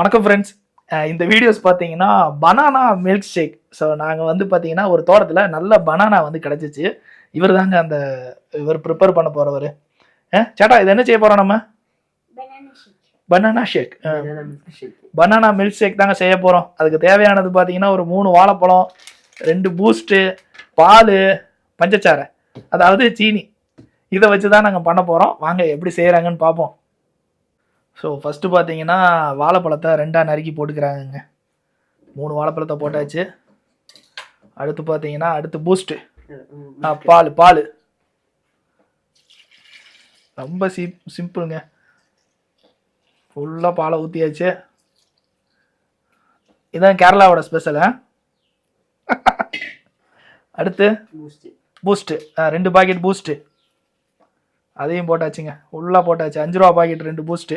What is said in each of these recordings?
வணக்கம் ஃப்ரெண்ட்ஸ் இந்த வீடியோஸ் பார்த்தீங்கன்னா பனானா மில்க் ஷேக் ஸோ நாங்கள் வந்து பார்த்தீங்கன்னா ஒரு தோட்டத்தில் நல்ல பனானா வந்து கிடச்சிச்சு. இவர் தாங்க அந்த இவர் ப்ரிப்பேர் பண்ண போகிறவர் சேட்டா இது என்ன செய்ய போகிறோம் நம்ம? Banana shake. Banana shake banana milk shake தாங்க செய்ய போகிறோம் அதுக்கு தேவையானது பார்த்தீங்கன்னா ஒரு மூணு வாழைப்பழம் ரெண்டு பூஸ்ட்டு பால் பஞ்சச்சாரை அதாவது சீனி. இதை வச்சு தான் நாங்கள் பண்ண போகிறோம் வாங்க எப்படி செய்கிறாங்கன்னு பார்ப்போம் ஸோ ஃபஸ்ட்டு பார்த்தீங்கன்னா வாழைப்பழத்தை ரெண்டாக நறுக்கி போட்டுக்கிறாங்கங்க. மூணு வாழைப்பழத்தை போட்டாச்சு. அடுத்து பார்த்தீங்கன்னா அடுத்து பூஸ்ட்டு ஆ பால் பால். ரொம்ப சிம் சிம்பிளுங்க ஃபுல்லாக பாலை ஊற்றியாச்சு இதான் கேரளாவோட ஸ்பெஷலு அடுத்து பூஸ்ட்டு ரெண்டு பாக்கெட் பூஸ்ட்டு அதையும் போட்டாச்சுங்க. ஃபுல்லாக போட்டாச்சு. அஞ்சு ரூபா பாக்கெட் ரெண்டு பூஸ்ட்டு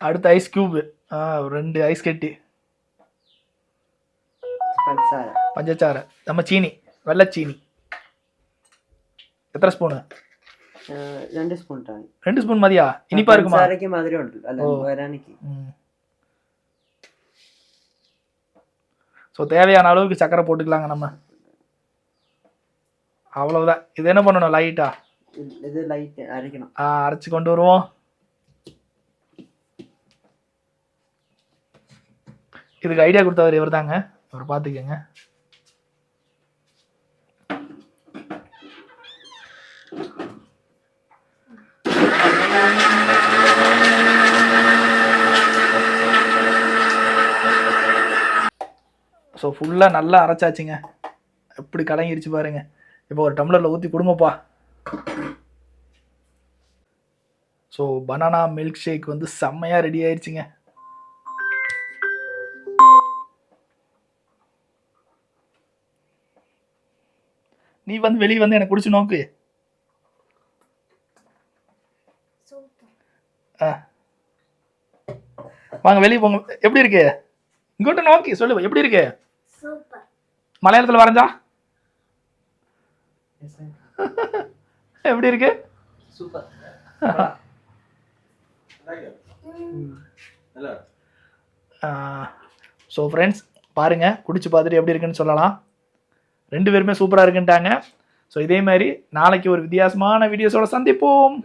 அடுத்து ஐஸ் கியூபு ரெண்டு ஐஸ் கட்டி பஞ்சார பஞ்சச்சாரை நம்ம சீனி வெள்ளை சீனி எத்தனை ஸ்பூனு രണ്ട് സ്പൂൺ ടാണ് ரெண்டு ஸ்பூன் மதியா இனிப்பா இருக்குமா പഞ്ചസാരക്ക് മധുരം ഉണ്ട് അല്ല ഓ. വരാനിക്ക് ஸோ தேவையான அளவுக்கு சக்கரை போட்டுக்கலாங்க நம்ம அவ்வளவுதான் இது என்ன பண்ணணும் லைட்டா ഇത് ലൈറ്റ് അരയ്ക്കണം அரைச்சி கொண்டு வருவோம் இதுக்கு ஐடியா கொடுத்தவர் இவர் தாங்க அவர் பார்த்துக்கங்க. ஸோ ஃபுல்லாக நல்லா அரைச்சாச்சுங்க. எப்படி கலங்கிருச்சு பாருங்க. இப்போ ஒரு டம்ளரில் ஊற்றி கொடுங்கப்பா. ஸோ பனானா மில்க் ஷேக் வந்து செம்மையாக ரெடி ஆயிடுச்சுங்க நீ வந்து வெளியே வந்து எனக்கு குடிச்சு நோக்கு. வாங்க வெளியே போங்க. எப்படி இருக்கு? இங்கோட்ட நோக்கி சொல்லு எப்படி இருக்கு? மலையாளத்தில் வரைஞ்சா? எப்படி இருக்கு? ஸோ ஃப்ரெண்ட்ஸ் பாருங்க குடிச்சு பார்த்துட்டு எப்படி இருக்குன்னு சொல்லலாம். ரெண்டு பேருமே சூப்பராக இருக்குன்ட்டாங்க. ஸோ இதே மாதிரி நாளைக்கு ஒரு வித்தியாசமான வீடியோஸோட சந்திப்போம்.